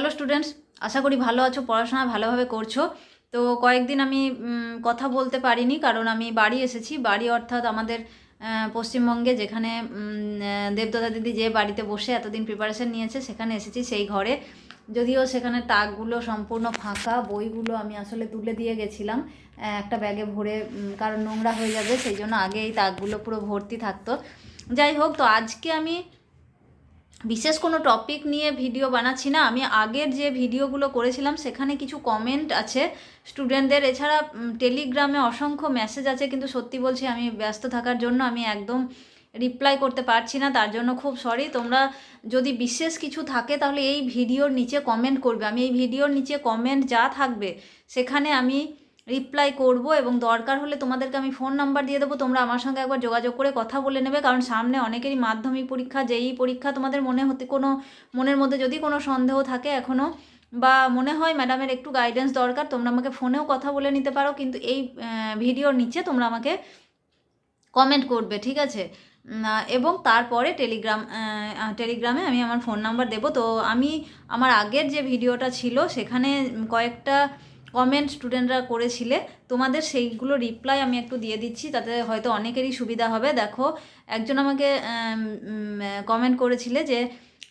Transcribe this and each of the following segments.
Hello students, আশা করি ভালো আছো, পড়াশোনা ভালোভাবে করছ। তো কয়েকদিন আমি কথা বলতে পারিনি, কারণ আমি বাড়ি এসেছি। বাড়ি অর্থাৎ আমাদের পশ্চিমবঙ্গে যেখানে দেবদত্তা দিদি যে বাড়িতে বসে এতদিন প্রিপারেশন নিয়েছে, সেখানে এসেছি সেই ঘরে। যদিও সেখানে তাকগুলো সম্পূর্ণ ফাঁকা, বইগুলো আমি আসলে তুলে দিয়ে গেছিলাম একটা ব্যাগে ভরে কারণ নোংরা হয়ে যাবে, সেই জন্য আগে এই তাকগুলো পুরো ভর্তি থাকতো। যাই হোক, তো আজকে আমি বিশেষ কোনো টপিক নিয়ে ভিডিও বানাচ্ছি না। আমি আগের যে ভিডিওগুলো করেছিলাম, সেখানে কিছু কমেন্ট আছে। স্টুডেন্টদের এছাড়া টেলিগ্রামে অসংখ্য মেসেজ আছে, কিন্তু সত্যি বলছি, আমি ব্যস্ত থাকার জন্য আমি একদম রিপ্লাই করতে পারছি না, তার জন্য খুব সরি তোমরা যদি বিশেষ কিছু থাকে, তাহলে এই ভিডিওর নিচে কমেন্ট করবে। আমি এই ভিডিওর নিচে কমেন্ট যা থাকবে, সেখানে আমি রিপ্লাই করব এবং দরকার হলে তোমাদেরকে আমি ফোন নাম্বার দিয়ে দেবো। তোমরা আমার সঙ্গে একবার যোগাযোগ করে কথা বলে নেবে, কারণ সামনে অনেকেরই মাধ্যমিক পরীক্ষা, যেই পরীক্ষা তোমাদের মনে হতে কোনো, মনের মধ্যে যদি কোনো সন্দেহ থাকে এখনও বা মনে হয় ম্যাডামের একটু গাইডেন্স দরকার, তোমরা আমাকে ফোনেও কথা বলে নিতে পারো, কিন্তু এই ভিডিওর নিচে তোমরা আমাকে কমেন্ট করবে, ঠিক আছে? এবং তারপরে টেলিগ্রাম টেলিগ্রামে আমি আমার ফোন নাম্বার দেবো। তো আমি, আমার আগের যে ভিডিওটা ছিল, সেখানে কয়েকটা কমেন্ট স্টুডেন্টরা করেছিলে, তোমাদের সেইগুলো রিপ্লাই আমি একটু দিয়ে দিচ্ছি, তাতে হয়তো অনেকেরই সুবিধা হবে। দেখো, একজন আমাকে কমেন্ট করেছিলে যে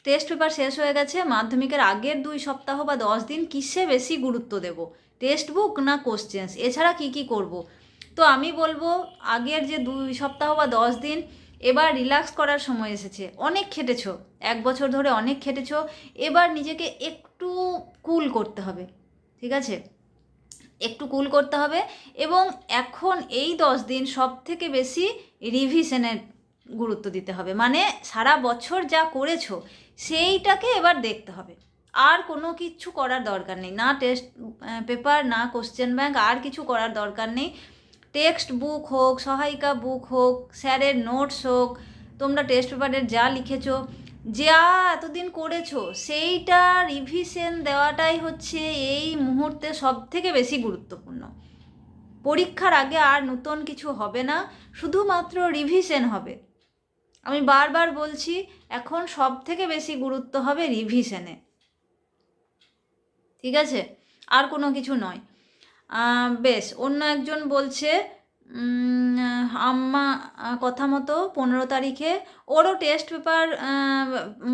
টেস্ট পেপার শেষ হয়ে গেছে, মাধ্যমিকের আগের দুই সপ্তাহ বা দশ দিন কিসে বেশি গুরুত্ব দেব? টেক্সট বুক না কোশ্চেন্স এছাড়া কি কি করব? তো আমি বলব, আগের যে দুই সপ্তাহ বা দশ দিন, এবার রিল্যাক্স করার সময় এসেছে। অনেক খেটেছো, এক বছর ধরে অনেক খেটেছো, এবার নিজেকে একটু কুল করতে হবে। ঠিক আছে? একটু কুল করতে হবে এবং এখন এই দশ দিন সব থেকে বেশি রিভিশনের গুরুত্ব দিতে হবে। মানে সারা বছর যা করেছ সেইটাকে এবার দেখতে হবে। আর কোনো কিছু করার দরকার নেই। না টেস্ট পেপার, না কোশ্চেন ব্যাংক, আর কিছু করার দরকার নেই। টেক্সট বুক হোক, সহায়িকা বুক হোক, স্যারের নোটস হোক, তোমরা টেস্ট পেপারের যা লিখেছো যা এতদিন করেছ, সেইটা রিভিশন দেওয়াটাই হচ্ছে এই মুহূর্তে সব থেকে বেশি গুরুত্বপূর্ণ। পরীক্ষার আগে আর নতুন কিছু হবে না, শুধুমাত্র রিভিশন হবে। আমি বারবার বলছি, এখন সব থেকে বেশি গুরুত্ব হবে রিভিশনে ঠিক আছে? আর কোনো কিছু নয়। বেশ, অন্য একজন বলছে আম্মা কথা মতো পনেরো তারিখে ওরও টেস্ট পেপার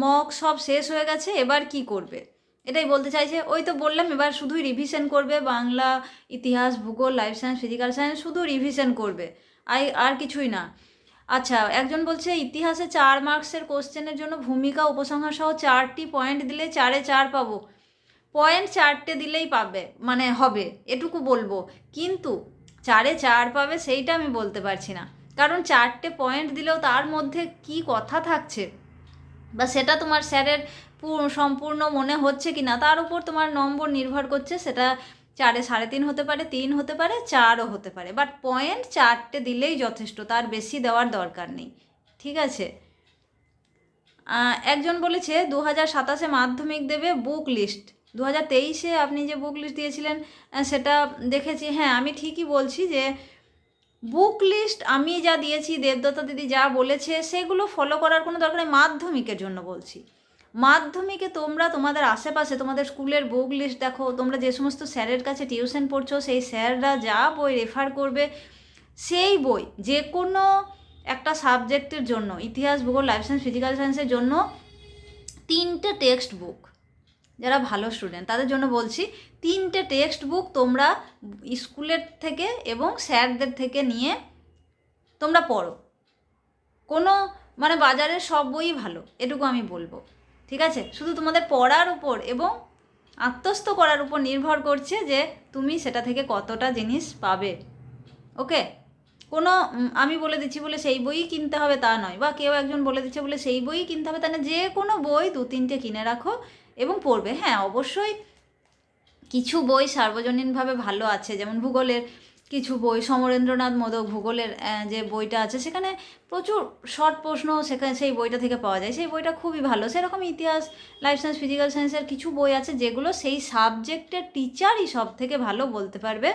মক সব শেষ হয়ে গেছে, এবার কি করবে? এটাই বলতে চাইছে। ওই তো বললাম, এবার শুধুই রিভিশন করবে, বাংলা, ইতিহাস, ভূগোল লাইফ সায়েন্স ফিজিক্যাল সায়েন্স শুধু রিভিশন করবে। আই, আর কিছুই না। আচ্ছা একজন বলছে, ইতিহাসে চার মার্কসের কোশ্চেনের জন্য ভূমিকা, উপসংহার সহ চারটি পয়েন্ট দিলে চারে চার পাবো। পয়েন্ট চারটে দিলেই পাবে মানে হবে, এটুকু বলব। কিন্তু চারে চার পাবে সেইটা আমি বলতে পারছি না। কারণ চারটে পয়েন্ট দিলেও তার মধ্যে কি কথা থাকছে? বা সেটা তোমার স্যারের সম্পূর্ণ মনে হচ্ছে কি না তার উপর তোমার নম্বর নির্ভর করছে, সেটা চারে সাড়ে তিন হতে পারে, তিন হতে পারে, চারও হতে পারে। বাট পয়েন্ট চারটে দিলেই যথেষ্ট, তার বেশি দেওয়ার দরকার নেই। ঠিক আছে? একজন বলেছে, দু হাজার সাতাশে মাধ্যমিক দেবে বুক লিস্ট দু হাজার তেইশে আপনি যে বুক লিস্ট দিয়েছিলেন সেটা দেখেছি। হ্যাঁ আমি ঠিকই বলছি যে বুক লিস্ট আমি যা দিয়েছি, দেবদত্তা দিদি যা বলেছে, সেগুলো ফলো করার কোনো দরকার নেই। মাধ্যমিকের জন্য বলছি। মাধ্যমিকে তোমরা তোমাদের আশেপাশে, তোমাদের স্কুলের বুক লিস্ট দেখো, তোমরা যে সমস্ত স্যারের কাছে টিউশন পড়ছো, সেই স্যাররা যা বই রেফার করবে, সেই বই যে কোনো একটা সাবজেক্টের জন্য, ইতিহাস, ভূগোল লাইফ সায়েন্স ফিজিক্যাল সায়েন্সের জন্য তিনটে টেক্সট বুক যারা ভালো স্টুডেন্ট তাদের জন্য বলছি, তিনটে টেক্সট বুক তোমরা স্কুলের থেকে এবং স্যারদের থেকে নিয়ে তোমরা পড়ো। কোনো মানে বাজারের সব বই ভালো, এটুকু আমি বলব। ঠিক আছে? শুধু তোমাদের পড়ার উপর এবং আত্মস্থ করার উপর নির্ভর করছে যে তুমি সেটা থেকে কতটা জিনিস পাবে। ওকে? কোনো আমি বলে দিচ্ছি বলে সেই বইই কিনতে হবে তা নয়, বা কেউ একজন বলে দিচ্ছে বলে সেই বইই কিনতে হবে তা না যে কোনো বই দু তিনটে কিনে রাখো এবং পড়বে। হ্যাঁ অবশ্যই কিছু বই সার্বজনীনভাবে ভালো আছে, যেমন ভূগোলের কিছু বই, সমরেন্দ্রনাথ মোদক ভূগোলের যে বইটা আছে, সেখানে প্রচুর শর্ট প্রশ্ন সেখানে সেই বইটা থেকে পাওয়া যায়। সেই বইটা খুবই ভালো। সেরকম ইতিহাস লাইফ সায়েন্স ফিজিক্যাল সায়েন্সের কিছু বই আছে, যেগুলো সেই সাবজেক্টের টিচারই সব থেকে ভালো বলতে পারবে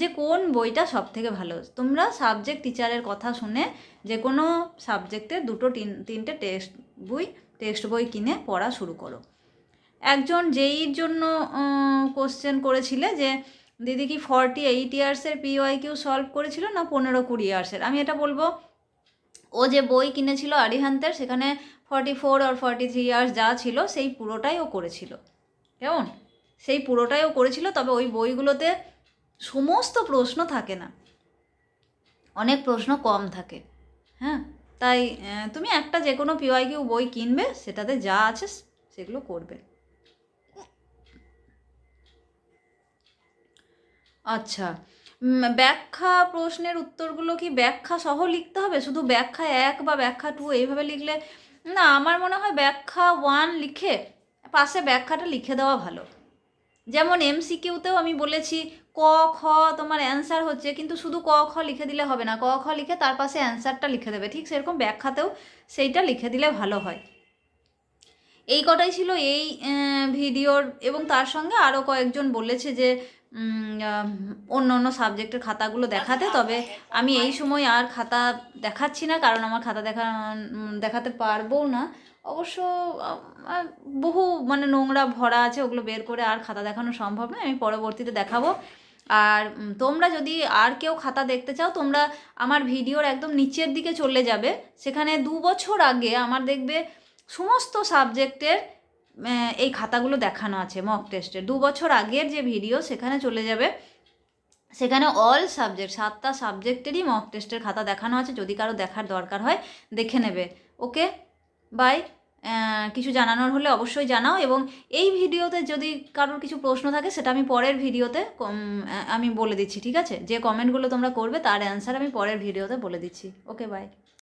যে কোন বইটা সব থেকে ভালো। তোমরা সাবজেক্ট টিচারের কথা শুনে যে কোনো সাবজেক্টের দুটো তিন, তিনটে টেক্সট বই টেক্সট বই কিনে পড়া শুরু করো। একজন জেইর জন্য কোশ্চেন করেছিলে যে, দিদি কি ফর্টি এইট ইয়ার্সের পিওয়াই কিউ সলভ করেছিল না পনেরো কুড়ি ইয়ার্সের আমি এটা বলব, ও যে বই কিনেছিল আরিহান্তের সেখানে ফর্টি ফোর আর ফর্টি থ্রি ইয়ার্স যা ছিল, সেই পুরোটাই ও করেছিল। কেমন? সেই পুরোটাই ও করেছিল, তবে ওই বইগুলোতে সমস্ত প্রশ্ন থাকে না। অনেক প্রশ্ন কম থাকে। হ্যাঁ? তাই তুমি একটা যে কোনো পিওয়াই কিউ বই কিনবে, সেটাতে যা আছে, সেগুলো করবে। আচ্ছা। ব্যাখ্যা প্রশ্নের উত্তরগুলো কি ব্যাখ্যা সহ লিখতে হবে? শুধু ব্যাখ্যা এক বা ব্যাখ্যা টু এইভাবে লিখলে? না, আমার মনে হয় ব্যাখ্যা ওয়ান লিখে পাশে ব্যাখ্যাটা লিখে দেওয়া ভালো। যেমন এমসিকিউতেও আমি বলেছি, ক, খ তোমার অ্যান্সার হচ্ছে, কিন্তু শুধু ক, খ লিখে দিলে হবে না। ক, খ লিখে তার পাশে অ্যান্সারটা লিখে দেবে। ঠিক সেরকম ব্যাখ্যাতেও সেইটা লিখে দিলে ভালো হয়। এই কটাই ছিল এই ভিডিওর এবং তার সঙ্গে আরও কয়েকজন বলেছে যে অন্য অন্য সাবজেক্টের খাতাগুলো দেখাতে, তবে আমি এই সময় আর খাতা দেখাচ্ছি না, কারণ আমার খাতা দেখা দেখাতে পারব না। অবশ্য বহু মানে নোংরা ভরা আছে, ওগুলো বের করে আর খাতা দেখানো সম্ভব নয়, আমি পরবর্তীতে দেখাবো। আর তোমরা যদি আর কেউ খাতা দেখতে চাও, তোমরা আমার ভিডিওর একদম নিচের দিকে চলে যাবে। সেখানে দু বছর আগে আমার দেখবে সমস্ত সাবজেক্টের এই খাতাগুলো দেখানো আছে মক টেস্টের দু বছর আগের যে ভিডিও সেখানে চলে যাবে। সেখানে অল সাবজেক্ট সাতটা সাবজেক্টেরই মক টেস্টের খাতা দেখানো আছে। যদি কারও দেখার দরকার হয়, দেখে নেবে। ওকে? বাই কিছু জানানোর হলে অবশ্যই জানাও এবং এই ভিডিওতে যদি কারোর কিছু প্রশ্ন থাকে, সেটা আমি পরের ভিডিওতে আমি বলে দিচ্ছি, ঠিক আছে? যে কমেন্টগুলো তোমরা করবে, তার অ্যান্সার আমি পরের ভিডিওতে বলে দিচ্ছি। Okay bye